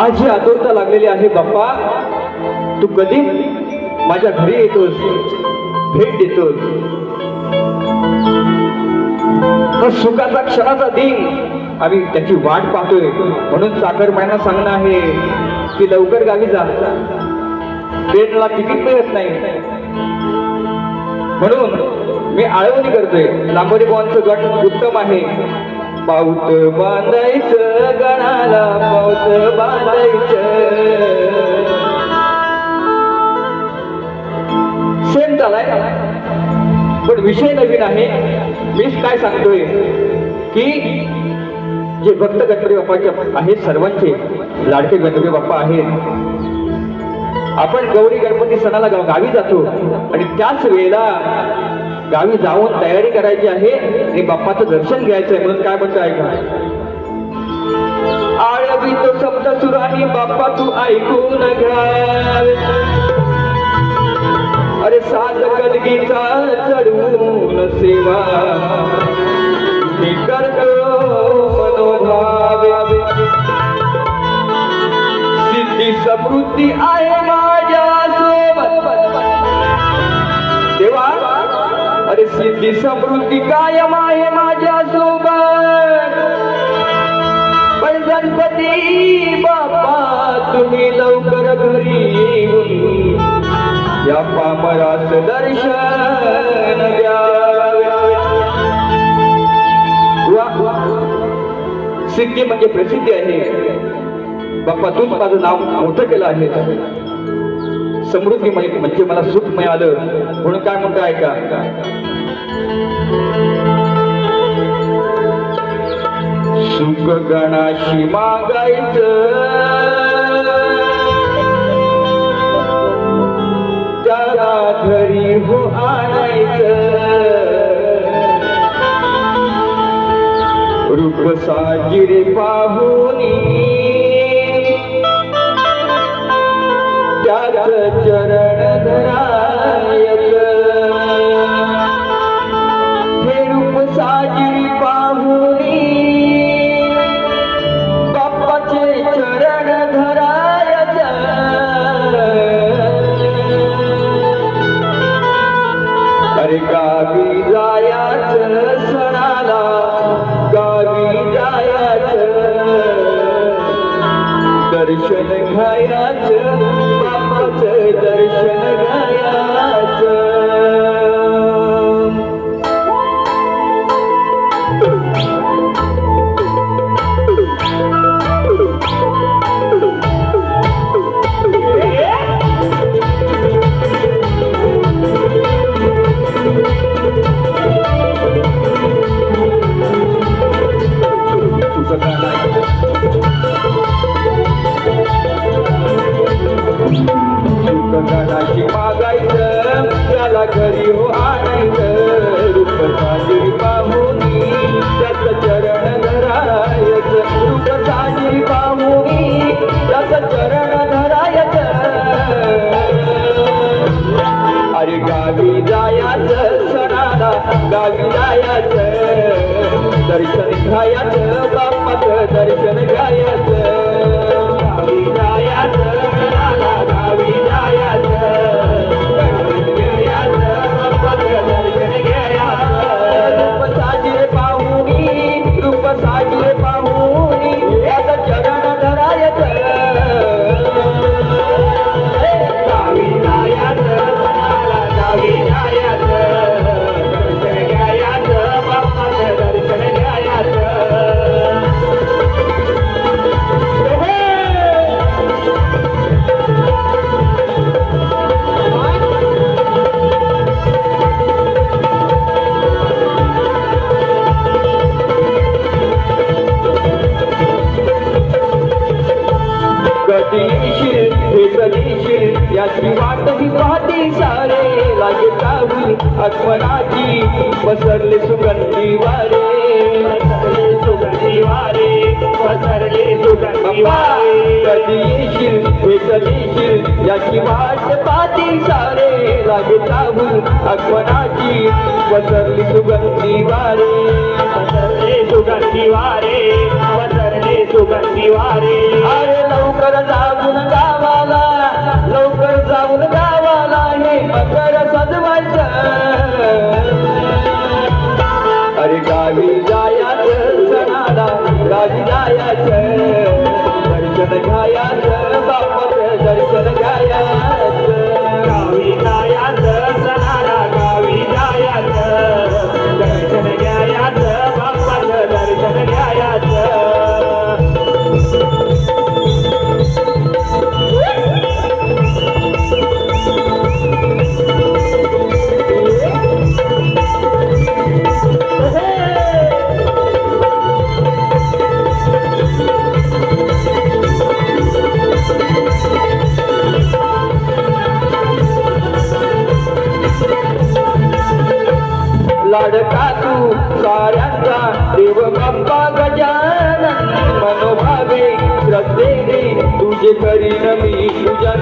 आज ही आतुरता लागलेली आहे बाप्पा. तू कधी माझ्या घरी येतोस? भेट देतोस? तर सुखाचा क्षणाचा दिन. आम्ही त्याची वाट पाहतोय. म्हणून चाकरमान्यांना सांगणं आहे की लवकर गावी जा. ट्रेनला तिकीट मिळत नाही. म्हणून मी आळवणी करतोय. लांबोरी गट उत्तम आहे. पाऊत बांधायचं गणाला पाऊत बांधायचं. सेम झालाय. पण विषय नवीन आहे. मीच काय सांगतोय की जे भक्त गणपती बाप्पाचे आहेत सर्वांचे लाडके गणपती बाप्पा आहेत. आपण गौरी गणपती सणाला गावी जातो आणि त्याच वेळेला गावी जाऊन तयारी करायची आहे. आणि बाप्पाचं दर्शन घ्यायचं आहे म्हणून काय म्हणतो ऐका आळवी तो शब्द सुराणी बाप्पा तू ऐकून घ्या अरे सात कलगीचा चढवून सेवा. मी करतो मनोभावे. सिद्धी समृद्धी आहे माझ्या. सिद्धी समृद्धी कायम आहे माझ्या सोबत पण गणपती बाप्पा तुम्ही लवकर घरी येऊन या पामरास दर्शन द्यावे सिद्धी म्हणजे प्रसिद्धी आहे. बाप्पा तूच माझं नाव मोठं केलं आहे. समृद्धी म्हणजे म्हणजे मला सुख मिळालं. म्हणून काय म्हणतो ऐका? सुख गणाशी मागायचं. त्याला घरी हो आणायचं रूप साजिरे पाहुनी घ्यायाच घरी हो आणायचं रूप साजरी पाहुनी त्याचं चरण धरायचं. रूप साजरी पाहुनी त्याचं चरण धरायचं. अरे गावी जायाचं सणाला गावी जायाचं. दर्शन घ्यायचं बाप्पाचं दर्शन घ्यायचं. येशील याची वाट ही पाहते सारे. लागे चाहूल आठवणाची पसरले सुगंधी वारे. पसरले सुगंधी वारे पसरले सुगंधी वारे. कधी येशील येशील याची वाट पाहते सारे. लागे चाहूल आठवणाची पसरली सुगंधी वारे. पसरले सुगंधी वारे सुगंधी वारे. अरे लवकर जाऊन गावाला दर्शन घ्यायाचं बापाचं दर्शन घ्यायाचं लाडका तू साऱ्यांचा देव बाप्पा गजानन. मनोभावे श्रद्धेने तुझे करीन मी पूजन.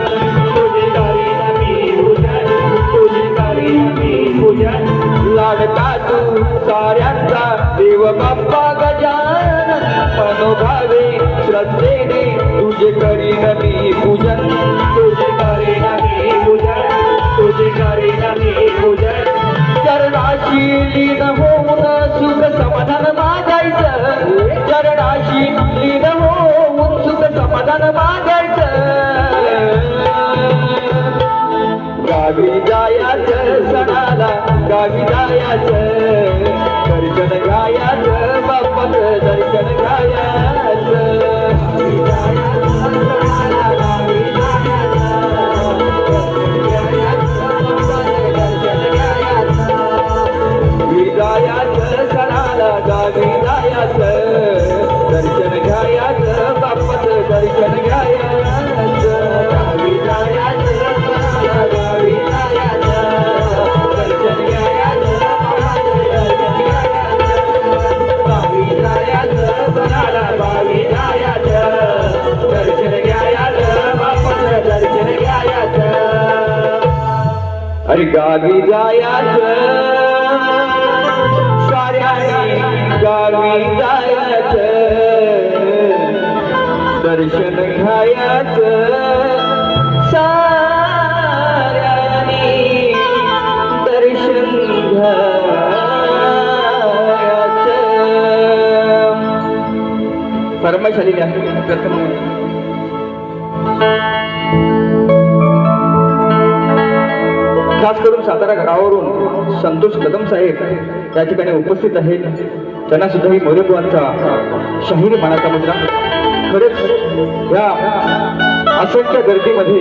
तुझे करीन मी पूजन. तुझे करीन मी पूजन. लाडका तू साऱ्यांचा देव बाप्पा गजानन. मनोभावे श्रद्धेने तुझे करीन मी पूजन. तुझे करीन मी पूजन. तुझे करीन मी पूजन. चरणाशी लीन होऊन सुख समाधान मागायचं. चरणाशी लीन होऊन सुख समाधान मागायचं. गावी जायाचं सणाला गावी जायाचं. दर्शन घ्यायाचं बाप्पाचं दर्शन घ्यायाचं. गावी जायाचं बाप्पाचं गावी जायाचं दर्शन घ्यायाचं साऱ्यानी दर्शन आहे खास करून सातारा घरावरून संतोष कदम साहेब या ठिकाणी उपस्थित आहेत. त्यांना सुद्धा ही मोरेबुवांचा शाहीर मानाचा मुद्रा खरंच या असंख्य गर्दीमध्ये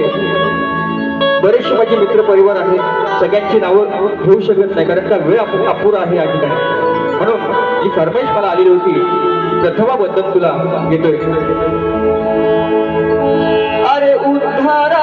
बरेचसे माझे मित्र परिवार आहेत. सगळ्यांची नावं घेऊ शकत नाही कारण का वेळ अपुरा आहे या ठिकाणी. म्हणून जी फरमाईश मला आलेली होती प्रथमाबद्दल तुला घेतोय. अरे उद्धारा